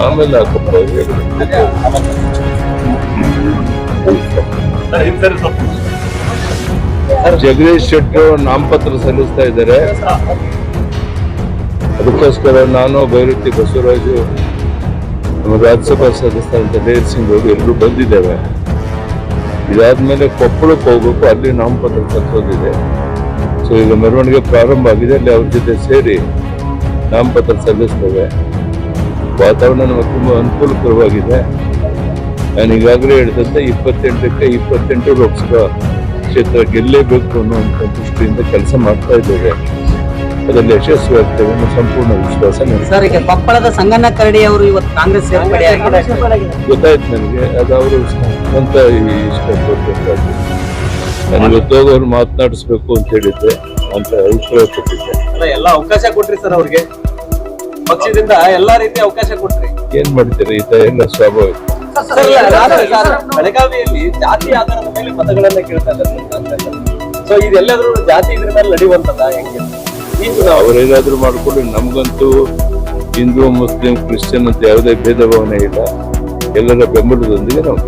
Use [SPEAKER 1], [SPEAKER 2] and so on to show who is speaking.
[SPEAKER 1] ಆಮೇಲೆ ಹಾಕಪ್ಪ ಹೇಳು. ಜಗದೀಶ್ ಶೆಟ್ಟರು ನಾಮಪತ್ರ ಸಲ್ಲಿಸ್ತಾ ಇದ್ದಾರೆ. ಅದಕ್ಕೋಸ್ಕರ ನಾನು ಭೈರತಿ ಬಸವರಾಜು ನಮ್ಮ ರಾಜ್ಯಸಭಾ ಸದಸ್ಯರಂತ ಡೇರ್ ಸಿಂಗ್ ಅವರು ಎಲ್ಲರೂ ಬಂದಿದ್ದೇವೆ. ಇದಾದ್ಮೇಲೆ ಕೊಪ್ಪಳಕ್ಕೆ ಹೋಗ್ಬೇಕು ಅಲ್ಲಿ ನಾಮಪತ್ರ ಸಲ್ಲಿಸೋದಿದೆ ಸೊ ಈಗ ಮೆರವಣಿಗೆ ಪ್ರಾರಂಭ ಆಗಿದೆ ಅಲ್ಲಿ ಅವ್ರ ಜೊತೆ ಸೇರಿ ನಾಮಪತ್ರ ಸಲ್ಲಿಸ್ತೇವೆ. ವಾತಾವರಣ ನಮಗೆ ತುಂಬ ಅನುಕೂಲಕರವಾಗಿದೆ. ನಾನು ಈಗಾಗಲೇ ಹೇಳಿದಂತೆ ಇಪ್ಪತ್ತೆಂಟಕ್ಕೆ ಇಪ್ಪತ್ತೆಂಟು ಲೋಕಸಭಾ ಕ್ಷೇತ್ರ ಗೆಲ್ಲೇಬೇಕು ಅನ್ನುವಂಥ ದೃಷ್ಟಿಯಿಂದ ಕೆಲಸ ಮಾಡ್ತಾ ಇದ್ದೇವೆ. ಅದರಲ್ಲಿ ಯಶಸ್ವಿ ಆಗ್ತೇವೆ ಅನ್ನೋ ಸಂಪೂರ್ಣ ವಿಶ್ವಾಸ ನನಗೆ
[SPEAKER 2] ಸರ್ ಈಗ ಕೊಪ್ಪಳದ ಸಂಗಣ್ಣ ಕರಡಿ ಅವರು ಇವತ್ತು ಕಾಂಗ್ರೆಸ್ ಸೇರ್ಪಡೆ
[SPEAKER 1] ಗೊತ್ತಾಯ್ತು ನನಗೆ ಅದು ಅವರು ಅಂತ ಈ ನಾನು ಅವ್ರು ಮಾತನಾಡಿಸ್ಬೇಕು ಅಂತ ಹೇಳಿದ್ದೆ ಅಂತ ಅಭಿಪ್ರಾಯ ಕೊಟ್ಟಿದ್ದೆ.
[SPEAKER 3] ಅಲ್ಲ, ಎಲ್ಲ ಅವಕಾಶ ಕೊಟ್ರಿ ಸರ್ ಅವ್ರಿಗೆ. ಪಕ್ಷದಿಂದ ಎಲ್ಲಾ ರೀತಿ ಅವಕಾಶ ಕೊಟ್ರಿ.
[SPEAKER 1] ಏನ್ ಮಾಡ್ತೀರಿ ಎಲ್ಲ ಸ್ವಾಭಾವಿಕ.
[SPEAKER 3] ಬೆಳಗಾವಿಯಲ್ಲಿ ಜಾತಿ ಆಧಾರದ ಮೇಲೆ ಮತಗಳನ್ನ ಕೇಳ್ತಾ ಇದ್ದಾರೆ ಸೊ ಇದೆಲ್ಲರೂ ಜಾತಿ ಇದ್ರ ಮೇಲೆ ನಡೆಯುವಂತದ ಹೆಂಗೆ?
[SPEAKER 1] ಅವರೇನಾದ್ರೂ ಮಾಡ್ಕೊಂಡು ನಮ್ಗಂತೂ ಹಿಂದೂ ಮುಸ್ಲಿಂ ಕ್ರಿಶ್ಚಿಯನ್ ಅಂತ ಯಾವುದೇ ಭೇದ ಭಾವನೆ ಇಲ್ಲ. ಎಲ್ಲರ ಬೆಂಬಲದೊಂದಿಗೆ ನಾವು